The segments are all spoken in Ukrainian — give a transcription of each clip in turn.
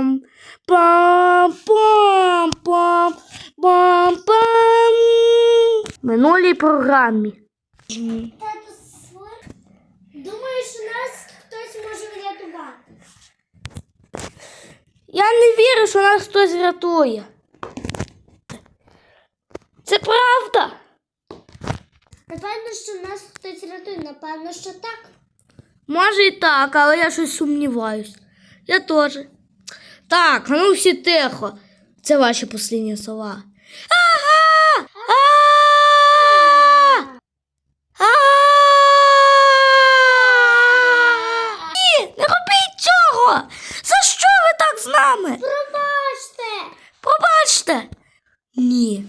Пам, пам, пам, пам, пам, пам. Минулій програмі. Тату. Думаю, що нас хтось може врятувати. Я не вірю, що нас хтось рятує. Це правда. Напевно, що нас хтось рятує, напевно, що так. Може і так, але я щось сумніваюсь. Я теж. Так, ну всі тихо. Це ваші послідні слова. Ага! Ні, не робіть цього! За що ви так з нами? Пробачте! Пробачте. Ні.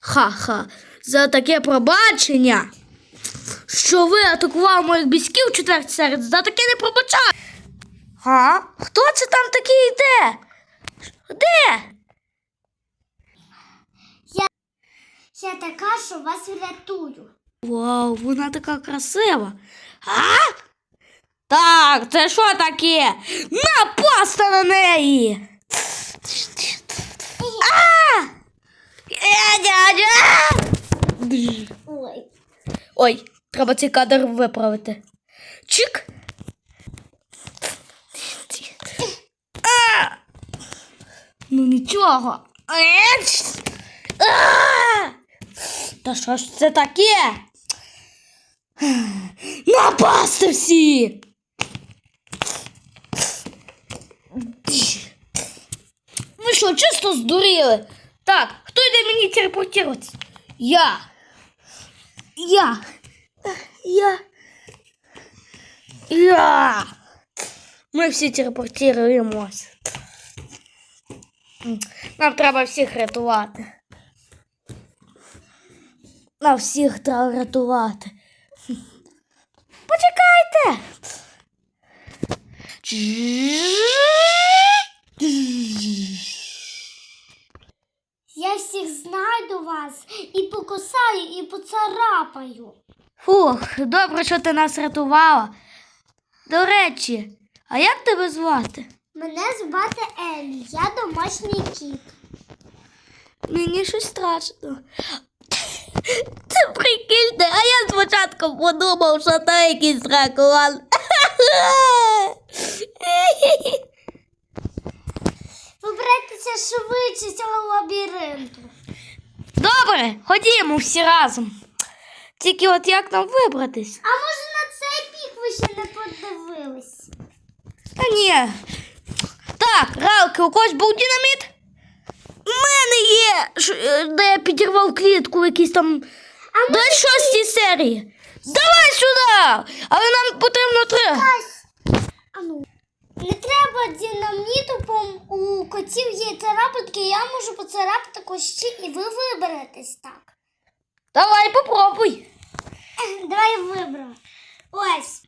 Ха-ха. За таке пробачення. Що ви атакували моїх бійськів в четвертій серед, за таке не пробачаю. А? Хто це там такий йде? Де? Я така, що вас врятую. Вау, вона така красива. А? Так, це що таке? Напасти на неї. А! Ой. Ой, треба цей кадр виправити. Чик. Ну нічого. Еч! А! Та що ж це таке? Напасти всі! Ви що, чисто здуріли? Так, хто йде мені телепортуватися? Я. Я. Я. Я. Ми всі телепортуємося. Нам треба всіх рятувати. Нам всіх треба рятувати. Почекайте. Я всіх знайду вас і покусаю, і поцарапаю. Фух, добре, що ти нас рятувала. До речі, а як тебе звати? Мене звати Елі, я домашній кіт. Мені щось страшно. Це прикиньте, а я спочатку подумав, що то якийсь дракон. Вибирайтеся швидше з цього лабіринту. Добре, ходімо всі разом. Тільки от як нам вибратись? А може на цей бік ви ще не подивились? Та ні. Так, Ралки, у когось був динаміт? У мене є, е, де я підірвав клітку в якійсь там А до шостій серії. Давай сюди! Але нам потрібно три. Ну. Не треба динаміту, бо у котів є царапинки, я можу поцарапати кущі і ви виберетесь так. Давай попробуй. Давай виберу. Ось.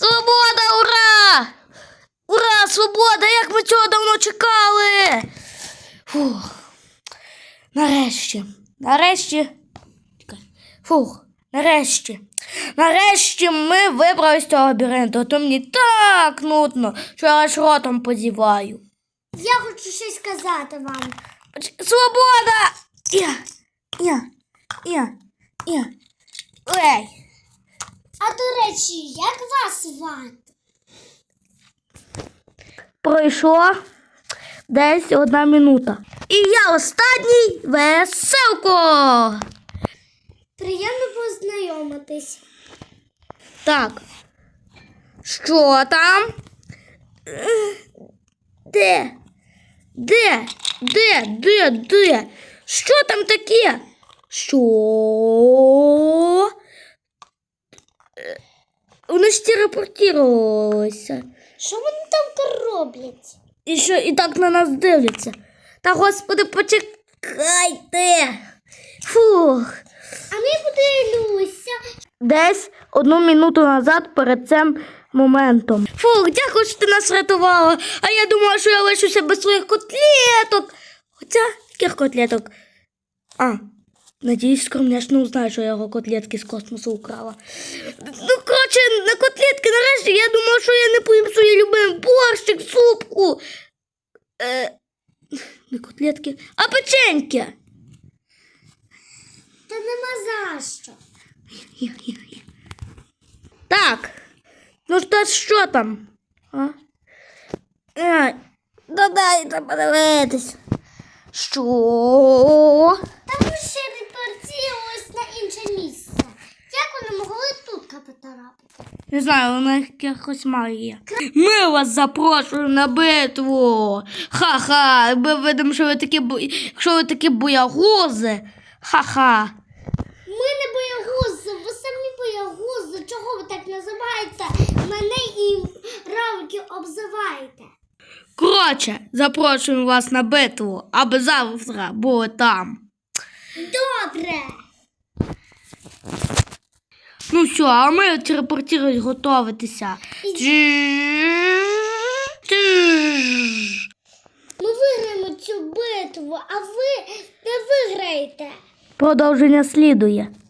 Свобода, ура! Ура, свобода! Як ми цього давно чекали! Фух. Нарешті. Нарешті. Фух. Нарешті. Нарешті ми вибрались з цього лабіринту, а то мені так нудно, що я аж ротом позіваю. Я хочу щось сказати вам. Свобода! Я, я, я, я. Ей! А до речі, як вас звати? Пройшло десь одна минута. І я останній веселко. Приємно познайомитись. Так. Що там? Де? Де? Де? Де? Де? Що там таке? Що? Вони ж телепортувалися. Що вони там роблять? І що і так на нас дивляться. Та господи, почекайте. Фух. А ми подивлюся. Десь одну минуту назад перед цим моментом. Фух, дякую, що ти нас врятувала. А я думала, що я лишуся без своїх котлеток. Хоча, яких котлеток? А, надіюсь, скромняш не узнає, що я його котлетки з космосу украла. Ну, коротше, на котлетки що я не поїм свій любимий борщик, супку. Е, не котлетки, а печеньки. Та нема за що. Я, я, я. Так. Ну що, що там? А? Ай, да дайте подивитись. Що? Та ми ще репортуємось на інше місце. Як вони могли тут? Не знаю, вона якось має. Ми вас запрошуємо на битву. Ха-ха. Ми видимо, що ви такі якщо ви такі боягузи. Ха-ха. Ми не боягузи, ви самі боягузи. Чого ви так називаєте? Мене і равлики обзиваєте. Коротше, запрошуємо вас на битву, аби завтра були там. Добре. Ну все, а ми телепортують готуватися. Ми виграємо цю битву, а ви не виграєте. Продовження слідує.